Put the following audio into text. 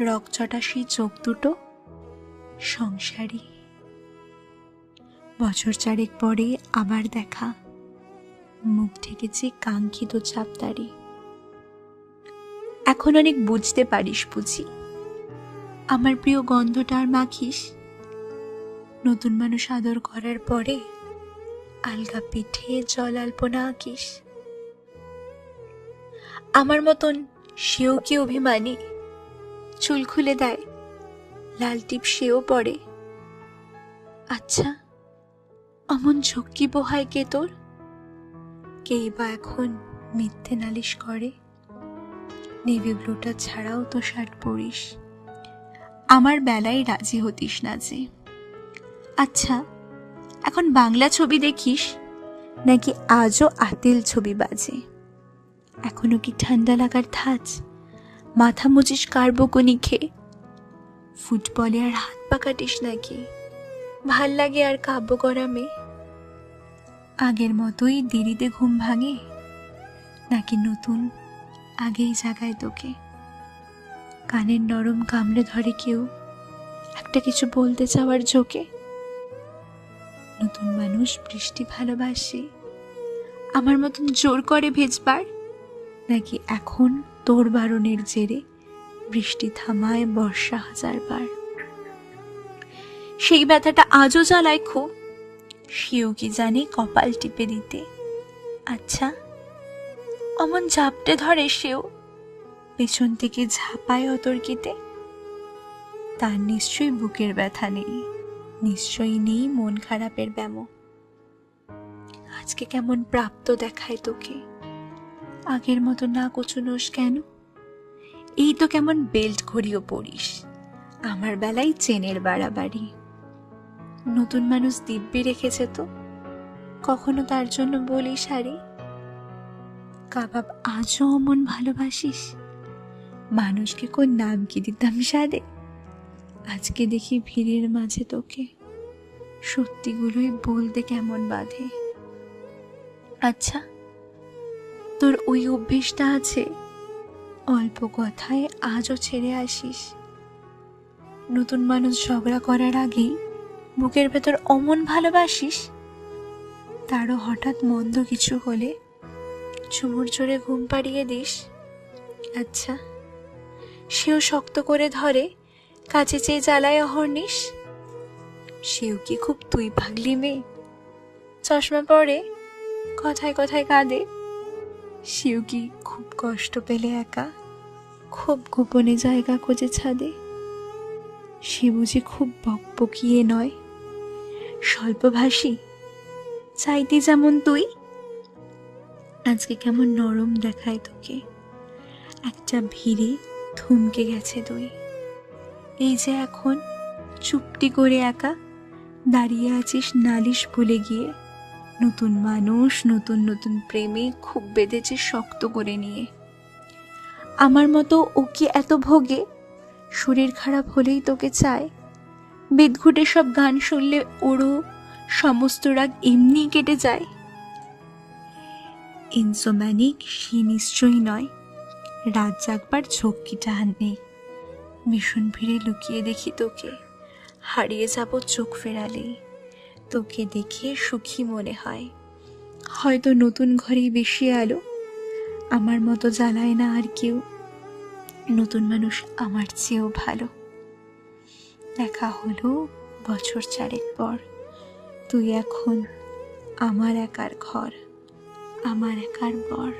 রকচটা সেই চোখ দুটো সংসারী। বছর চারেক পরে আবার দেখা। মুখ ঠেকেছে কাঙ্ক্ষিত চাপদারি। এখন অনেক বুঝতে পারিস বুঝি। আমার প্রিয় গন্ধটা আর মাখিস? নতুন মানুষ আদর করার পরে আলগা পিঠে জল আলপনা আঁকিস। আমার মতন সেও কি অভিমানী? চুল খুলে দেয়। লাল টিপ সেও পড়ে। আচ্ছা অমন ঝক্কি পোহায় কে তোর? কেই বা এখন মিথ্যে নালিশ করে? নেভি ব্লুটা ছাড়াও তো শার্ট পরিস। আমার বেলায় রাজি হতিস না যে। আচ্ছা এখন বাংলা ছবি দেখিস? নাকি আজও আতিল ছবি বাজে? এখনও কি ঠান্ডা লাগার ধাঁচ? মাথা মুচিস কার্বকনি খেয়ে? ফুটবলে আর হাত পা কাটিস নাকি? ভালো লাগে আর কাব্য করা মেয়ে? আগের মতোই দেরিতে ঘুম ভাঙে? নাকি নতুন আগেই জাগায় তোকে? কানের নরম কামড়ে ধরে কেউ? একটা কিছু বলতে চাওয়ার ঝোঁকে? নতুন মানুষ বৃষ্টি ভালোবাসে। আমার মতন জোর করে ভেজবার? নাকি এখন তোর বারণের জেরে বৃষ্টি থামায় বর্ষা হাজারবার? সেই ব্যথাটা আজও জ্বালায় খুব, সেও কি জানে কপাল টিপে দিতে। আচ্ছা অমন ঝাপটে ধরে সেও পেছন থেকে ঝাঁপায় অতর্কিতে? তার নিশ্চয়ই বুকের ব্যথা নেই, নিশ্চয়ই নেই মন খারাপের ব্যামো। আজকে কেমন প্রাপ্ত দেখায় তোকে। আগের মতো না কচুনোস কেন? এই তো কেমন বেল্ট ঘড়িও পরিস আমার বেলায় চেনের বাড়াবাড়ি। নতুন মানুষ দিব্যি রেখেছে তো। কখনো তার জন্য বলি শাড়ি কাবাব আজও অমন ভালোবাসিস? মানুষকে কোন নাম কি দিতাম সাদে? আজকে দেখি ভিড়ের মাঝে তোকে। সত্যিগুলোই বলতে কেমন বাধে। আচ্ছা তোর ওই অভ্যেসটা আছে। অল্প কথায় আজও ছেড়ে আসিস। নতুন মানুষ ঝগড়া করার আগেই বুকের ভেতর অমন ভালোবাসিস? তারও হঠাৎ মন্দ কিছু হলে চুমুর জোরে ঘুম পাড়িয়ে দিস। আচ্ছা সেও শক্ত করে ধরে, কাছে চেয়ে জ্বালায় অহর্নিস সেও কি খুব তুই ভাগলি মেয়ে? চশমা পরে কথায় কথায় কাঁদে। সেও কি খুব কষ্ট পেলে একা। খুব গোপনে জায়গা খোঁজে ছাদে। সে বুঝি খুব বকবকিয়ে নয়। স্বল্পভাষী, চাইতে যেমন তুই। আজকে কেমন নরম দেখায় তোকে। একটা ভিড়ে থমকে গেছে তুই এই যে এখন চুপটি করে একা, দাঁড়িয়ে আছিস নালিশ ভুলে গিয়ে। নতুন মানুষ, নতুন নতুন প্রেমে খুব বেঁধেছে শক্ত করে নিয়ে। আমার মতো ও কি এত ভোগে? শরীর খারাপ হলেই তোকে চায়। বেদঘুটে সব গান শুনলে ওরও সমস্ত রাগ এমনি কেটে যায়। ইনসোম্যানিক সে নিশ্চয়ই নয়। রাত জাগবার ঝক্কি টাহান নেই। ভীষণ ভিড়ে লুকিয়ে দেখি তোকে। হারিয়ে যাব চোখ ফেরালেই। তোকে দেখে সুখী মনে হয়। হয়তো নতুন ঘরেই বেশি আলো, আমার মতো জ্বালায় না আর কেউ। নতুন মানুষ আমার চেয়েও ভালো। দেখা হলো বছর চারেক পর। তুই এখন আমার একার ঘর, আমার একার বর।